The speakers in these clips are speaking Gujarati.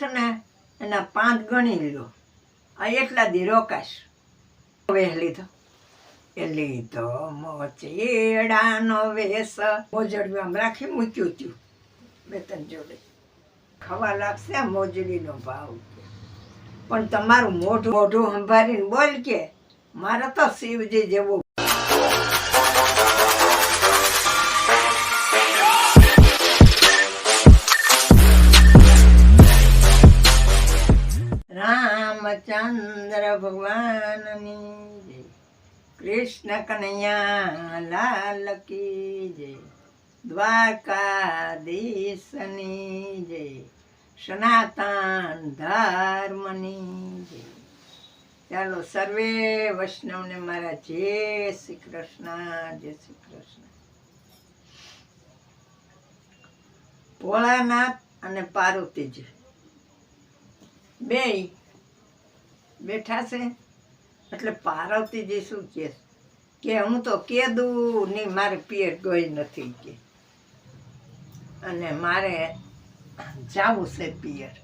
ને એના પાંચ ગણી લો આ એટલા દી રોકાશ. વહેલી તો એ લીધો મોચેડાનો વેસ મોજડ્યું આમ રાખી મૂક્યું હતું બે ત્રણ જોડે. ખવા લાગશે આ મોજડીનો ભાવ. પણ તમારું મોઢું મોઢું સંભાળીને બોલ કે. મારે તો શિવજી જેવું રામચંદ્ર ભગવાનની જય. કૃષ્ણ કનૈયા, લાલ કી જય. દ્વારકાધીશની જય. સનાતન ધર્મની જય. ચાલો સર્વે વૈષ્ણવને મારા જય શ્રી કૃષ્ણ, જય શ્રી કૃષ્ણ. ભોળાનાથ અને પાર્વતીજી. બે બેઠા છે? એટલે પાર્વતીજી શું કહે? કે હું તો કેદું નહીં, મારે પિયર ગઈ નથી કે. અને મારે જાવું છે પિયર.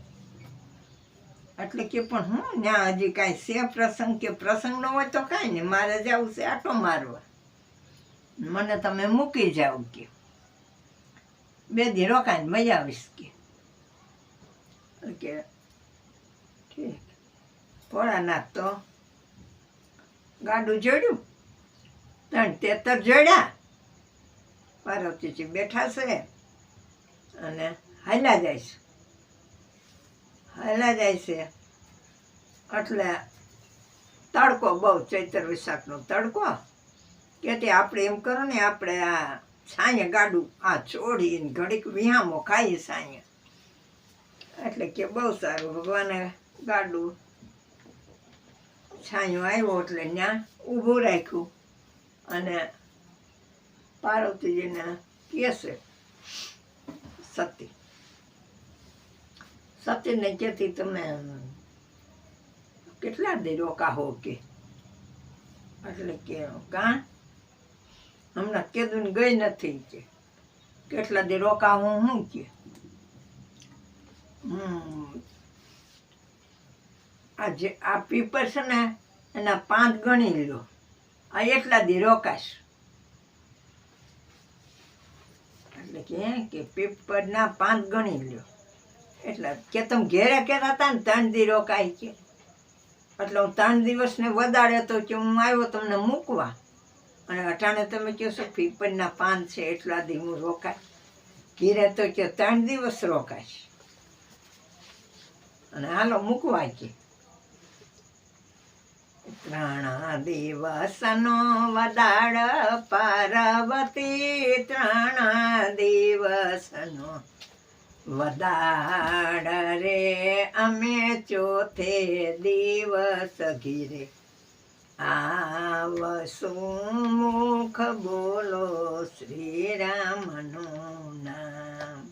એટલે કે પણ હું ત્યાં હજી કાંઈ છે પ્રસંગ કે પ્રસંગ ન હોય તો કાંઈ નહીં, મારે જવું છે આટો મારવા. મને તમે મૂકી જાવ કે. બે દી રોકાઈને મજા આવીશ કે. કે ઠીક. ભોળાનાથ તો ગાડું જોડ્યું. ત્રણ તેતર જોડ્યા. પાર્વતીજી બેઠા છે અને હાલા જાય છે. હાલ્યા જાય છે એટલે તડકો બહુ, ચૈતર વિશાખનો તડકો. કે તે આપણે એમ કરો ને, આપણે આ છાંયે ગાડું, આ છોડીને ઘડીક વિહામો ખાઈએ છાંયે એટલે કે બહુ સારું. ભગવાને ગાડું છાંયો આવ્યો એટલે ત્યાં ઊભો રાખ્યું. અને પાર્વતીજીને કહે સતી. સતીને કહેતી, તમે કેટલા દે રોકા હો કે? એટલે કે કાં હમણાં કેદું ગઈ નથી કે. કેટલા દે રોકા હું હું કે? હમ આ જે આ પીપર છે ને, એના પાંચ ગણી લો આ એટલા દી રોકાશ. એટલે કે કે પીપરના પાંચ ગણી લ્યો. એટલે કે તમે ઘેરે કહેતા હતા ને, ત્રણ દી રોકાય કે. એટલે હું ત્રણ દિવસને વધારે તો કે હું આવ્યો તમને મૂકવા. અને અટાણે તમે કહો છો પીપરના પાન છે, એટલા દી હું રોકાય. ઘીરે તો કે ત્રણ દિવસ રોકાશ. અને હાલો મૂકવા કે. ત્રણ દિવસનો વદાડ પાર્વતી ત્રણા દિવસનો. વદાડ રે, અમે ચોથે દિવસ ઘીરે. આવશું મુખ બોલો શ્રી રામનું નામ.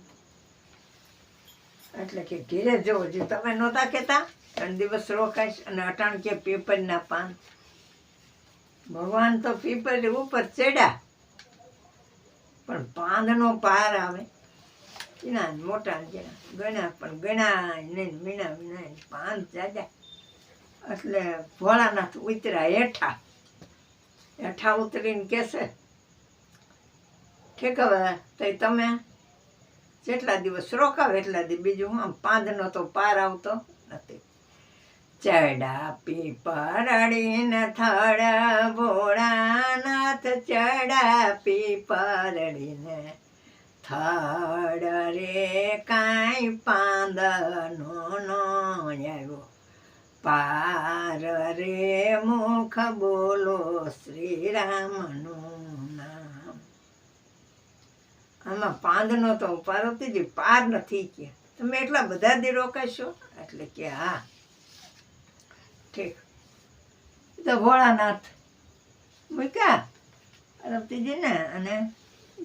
એટલે કે ઘીરે જોવો જે તમે નહોતા કહેતા? ત્રણ દિવસ રોકાઈશ અને અટાણ કે પીપરના પાન. ભગવાન તો પીપર ઉપર ચડ્યા. પણ પાંદનો પાર આવે. એના મોટા જેના ગણ્યા પણ ગણા નહીં, મીણા મીણા પાન જાજા. એટલે ભોળાનાથ ઉતર્યા હેઠા. હેઠા ઉતરીને કહેશે, ઠીક હવે, તો તમે જેટલા દિવસ રોકાવ એટલા દિવસ બીજું આમ પાંદનો તો પાર આવતો નથી. ચડા પીપરડીને થડ ભોળાનાથ ચડા પીપરડીને થડ રે કાંઈ પાંદનો નો આવ્યો. પાર રે મુખ બોલો શ્રી રામનું નામ. આમાં પાંદનો તો પાર્વતીજી પાર નથી કે. તમે એટલા બધા દી રોકાશો એટલે કે હા. ઠીક તો ભોળાનાથ. મૂક્યા પાર્વતીજી ને અને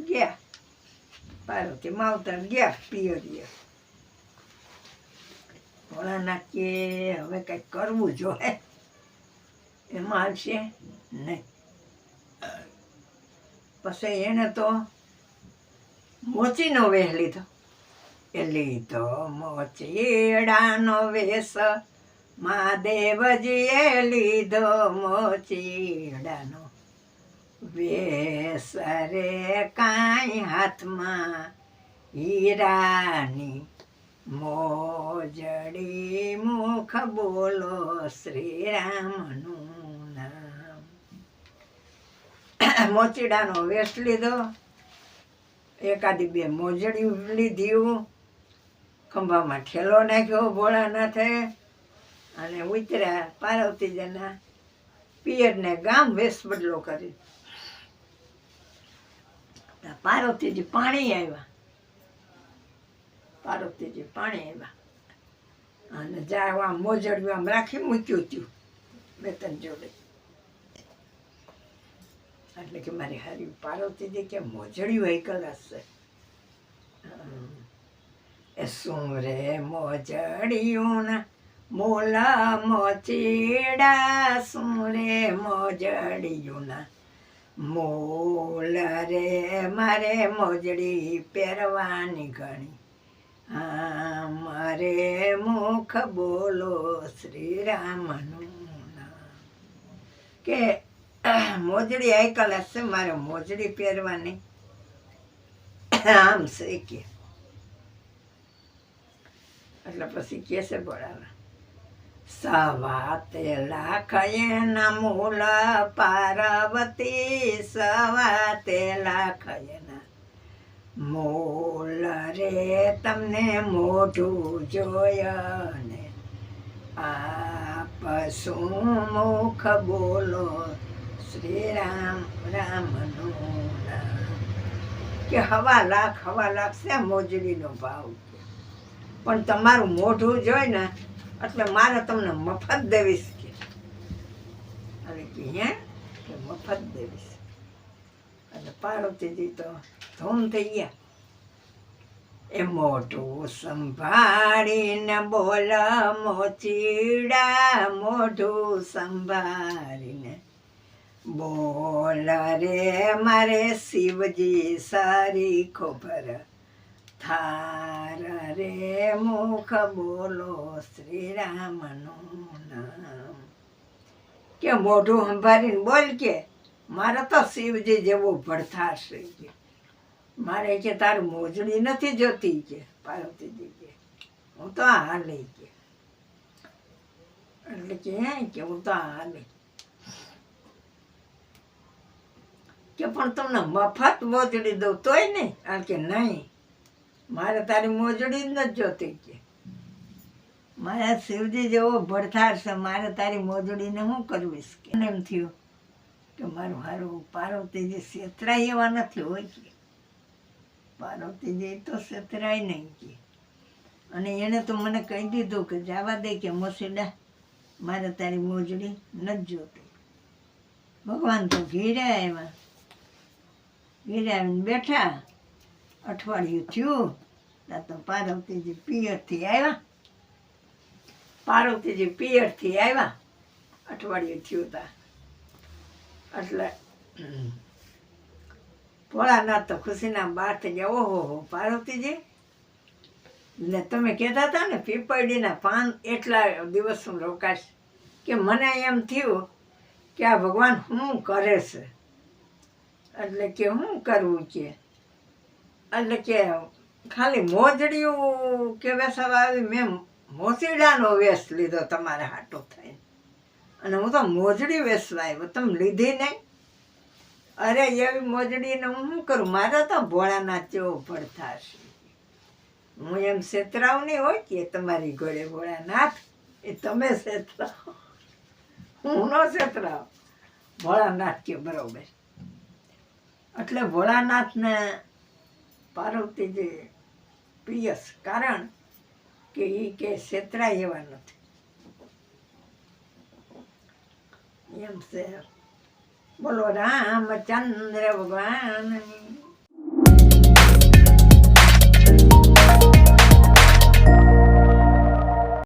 ગયા. પાર્વતી માવતર ગયા પિયરીએ ભોળાનાથ કે હવે કંઈક કરવું જોઈએ? એમાં આવશે નહીં. પછી એને તો મોચીનો વેહ લીધો. એ લીધો મોચીડાનો વેશ. મહાદેવજીએ લીધો મોચીડાનો. બેસરે કાંઈ હાથમાં હીરાની મોજડી મુખ બોલો શ્રી રામનું નામ. મોચીડાનો વેશ લીધો. એકાદી બે મોજડી લીધી. ખંભામાં ઠેલો નાખ્યો ભોળાનાથે અને ઉતર્યા પાર્વતીજીના પિયરને ગામ વેશ બદલો કરી પાર્વતીજી પાણી આવ્યા પાર્વતીજી પાણી આવ્યા અને જાવા મોજડ્યું આમ રાખી મૂક્યું હતું. બે ત્રણ જોડે. એટલે કે મારી હારી પાર્વતીજી કે મોજડ્યું વહીકલ હશે એ શું રે મોજડિયું ના મોલા મોચીડા સુરે મોજડીયુના મોલ રે મારે મોજડી પહેરવાની ઘણી. હા મારે મુખ બોલો શ્રી રામનું કે મોજડી આઈકલ હશે મારે મોજડી પહેરવાની. આમ છે કે. એટલે પછી કેસે બોલાવા. સવા તે નમૂલ પાર્વતી સવા તે મોલ રે તમને મોઢું જોયને. આપ શું મુખ બોલો શ્રી રામ રામનું નામ? કે હવા લાખ હવા લાખ છે મોજડીનો ભાવ? પણ તમારું મોઢું જોઈ ને એટલે મારે તમને મફત દેવીશ કે. અને કે કે મફત દેવીશ. અને પાર્વતીજી તો ધૂમ થઈ ગયા. એ મોઢું સંભાળીને બોલ મોચીડા મોઢું સંભાળીને બોલ રે મારે શિવજી સારી ખબર. થાર રે મુખ બોલો શ્રી રામનું નામ કે મોઢું સંભાળીને બોલ કે? મારે તો શિવજી જેવું ભડથાર છે કે. મારે કે તાર મોજડી નથી જોતી કે, પાર્વતીજી કે. હું તો આ લઈ કે. એટલે કે કે હું તો આ લઈ કે પણ તમને મફત મોજડી દઉં તોય નહીં? આ કે નહીં. મારે તારી મોજડી જ નથી જોતી કે. મારા શિવજી જેવો ભડથાર છે, મારે તારી મોજડીને હું કરવીશ કે? એમ થયું કે મારું હારું, પાર્વતીજી સેતરાય એવા નથી હોય કે. પાર્વતીજી તો સેતરાય નહીં કે. અને એણે તો મને કહી દીધું કે જવા દે કે મોસીડા, મારે તારી મોજડી નથી જોતી. ભગવાન તો ઘીરે આવ્યા. ઘીરે આવીને બેઠા. અઠવાડિયું થયું. તો પાર્વતીજી પિયરથી આવ્યા. પાર્વતીજી પિયરથી આવ્યા. અઠવાડિયું થયું તા. એટલે ભોળાનાથ તો ખુશીના બાર થઈ ગયા. ઓહો હો, પાર્વતીજી. ને તમે કહેતા હતા ને પીપળીના પાન એટલા દિવસ રોકાશ કે મને એમ થયું કે આ ભગવાન શું કરે છે? એટલે કે શું કરવું કે? એટલે કે ખાલી મોજડીયું કે વેસાવા આવી મેં મોસીડાનો વેસ લીધો તમારે હાટો થઈને અને હું તો મોજડી વેસવા આવ્યો, તમે લીધી નહીં. અરે એવી મોજડીને હું શું કરું? મારે તો ભોળાનાથ જેવો પડતા છે હું એમ છેતરાવ નહીં હોય કે તમારી ઘોડે ભોળાનાથ? એ તમે સેતરાવ. હું ન છેતરાવ ભોળાનાથ કે બરોબર. એટલે ભોળાનાથને પાર્વતીજી પિયસ કારણ કે એ કે છેતરાય એવા નથી. એમ છે. બોલો રામચંદ્ર ભગવાનની